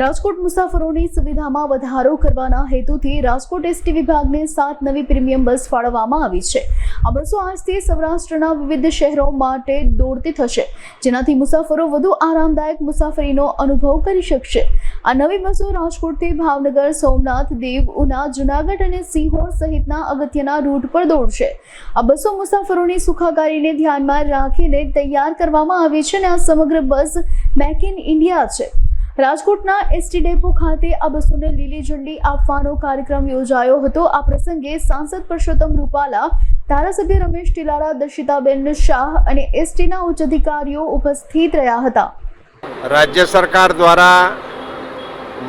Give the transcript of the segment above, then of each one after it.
રાજકોટ મુસાફરોની સુવિધામાં વધારો કરવાના હેતુથી રાજકોટ એસટી વિભાગને સાત નવી પ્રીમિયમ બસ ફાળવવામાં આવી છે. આ બસો આજથી સૌરાષ્ટ્રના વિવિધ શહેરો માટે દોડતી થશે, જેનાથી મુસાફરો વધુ આરામદાયક મુસાફરીનો અનુભવ કરી શકશે. આ નવી બસો રાજકોટથી ભાવનગર, સોમનાથ, દેવ, ઉના, જુનાગઢ અને સિંહોર સહિતના અગત્યના રૂટ પર દોડશે. આ બસો મુસાફરોની સુખાકારીને ધ્યાનમાં રાખીને તૈયાર કરવામાં આવી છે અને આ સમગ્ર બસ મેક ઇન ઇન્ડિયા છે. રાજકોટના એસટી ડેપો ખાતે આ બસોને લીલી ઝંડી આપવાનો કાર્યક્રમ યોજાયો હતો. આ પ્રસંગે સાંસદ પરસોત્તમ રૂપાલા, ધારાસભ્ય રમેશ ટીલાળા દર્શિતાબેન શાહ અને એસટીના ઉચ્ચ અધિકારીઓ ઉપસ્થિત રહ્યા હતા. રાજ્ય સરકાર દ્વારા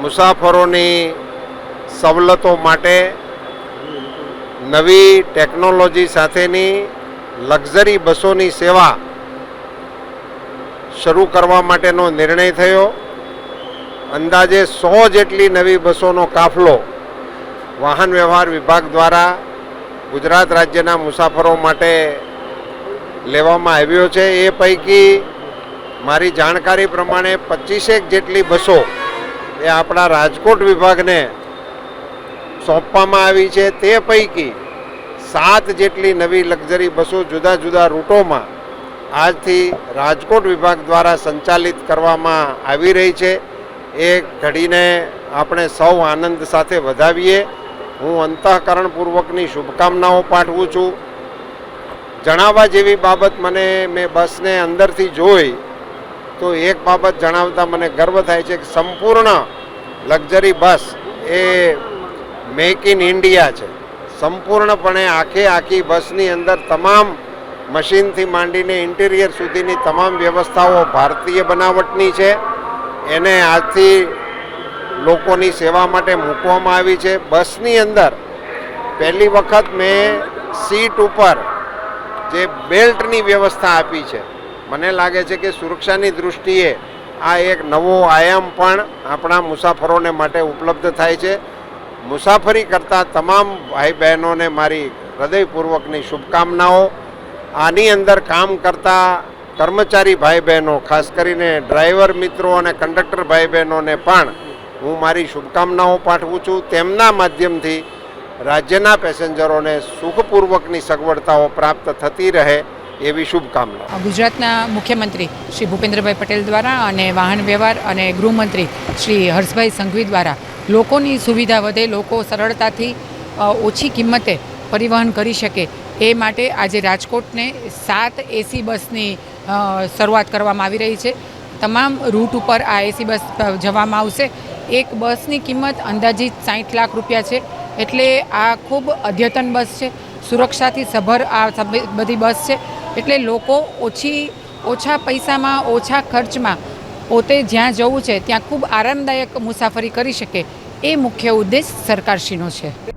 મુસાફરોની સવલતો માટે નવી ટેકનોલોજી સાથેની લક્ઝરી બસોની સેવા શરૂ કરવા માટેનો નિર્ણય થયો. અંદાજે સો જેટલી નવી બસોનો કાફલો વાહન વ્યવહાર વિભાગ દ્વારા ગુજરાત રાજ્યના મુસાફરો માટે લેવામાં આવ્યો છે. એ પૈકી મારી જાણકારી પ્રમાણે પચીસેક જેટલી બસો એ આપણા રાજકોટ વિભાગને સોંપવામાં આવી છે. તે પૈકી સાત જેટલી નવી લક્ઝરી બસો જુદા જુદા રૂટોમાં આજથી રાજકોટ વિભાગ દ્વારા સંચાલિત કરવામાં આવી રહી છે. એ ઘડીને આપણે સૌ આનંદ સાથે વધાવીએ. હું અંતઃકરણપૂર્વકની શુભકામનાઓ પાઠવું છું. જણાવવા જેવી બાબત મને મેં બસને અંદરથી જોઈ, તો એક બાબત જણાવતા મને ગર્વ થાય છે કે સંપૂર્ણ લક્ઝરી બસ એ મેક ઇન ઇન્ડિયા છે. સંપૂર્ણપણે આખે આખી બસની અંદર તમામ મશીનથી માંડીને ઇન્ટિરિયર સુધીની તમામ વ્યવસ્થાઓ ભારતીય બનાવટની છે. એને આજથી લોકોની સેવા માટે મૂકવામાં આવી છે. બસની અંદર પહેલી વખત મેં સીટ ઉપર જે બેલ્ટની વ્યવસ્થા આપી છે, મને લાગે છે કે સુરક્ષાની દૃષ્ટિએ આ એક નવો આયામ પણ આપણા મુસાફરોને માટે ઉપલબ્ધ થાય છે. મુસાફરી કરતા તમામ ભાઈ બહેનોને મારી હૃદયપૂર્વકની શુભકામનાઓ. આની અંદર કામ કરતા કર્મચારી ભાઈ બહેનો ખાસ કરીને ડ્રાઈવર મિત્રો અને કંડક્ટર ભાઈ બહેનોને પણ હું મારી શુભકામનાઓ પાઠવું છું. તેમના માધ્યમથી રાજ્યના પેસેન્જરોને સુખપૂર્વકની સગવડતાઓ પ્રાપ્ત થતી રહે એવી શુભકામના. ગુજરાતના મુખ્યમંત્રી શ્રી ભૂપેન્દ્રભાઈ પટેલ દ્વારા અને વાહન વ્યવહાર અને ગૃહમંત્રી શ્રી હર્ષભાઈ સંઘવી દ્વારા લોકોની સુવિધા વધે, લોકો સરળતાથી ઓછી કિંમતે પરિવહન કરી શકે એ માટે આજે રાજકોટને સાત એસી બસની શરૂઆત કરવામાં આવી રહી છે. તમામ રૂટ ઉપર આ એસી બસ જવામાં આવશે. એક બસની કિંમત અંદાજિત સાઠ લાખ રૂપિયા છે. એટલે આ ખૂબ અદ્યતન બસ છે. સુરક્ષાથી સભર આ બધી બસ છે. એટલે લોકો ઓછી, ઓછા પૈસામાં, ઓછા ખર્ચમાં પોતે જ્યાં જવું છે, ત્યાં ખૂબ આરામદાયક મુસાફરી કરી શકે. એ મુખ્ય ઉદ્દેશ સરકારશ્રીનો છે.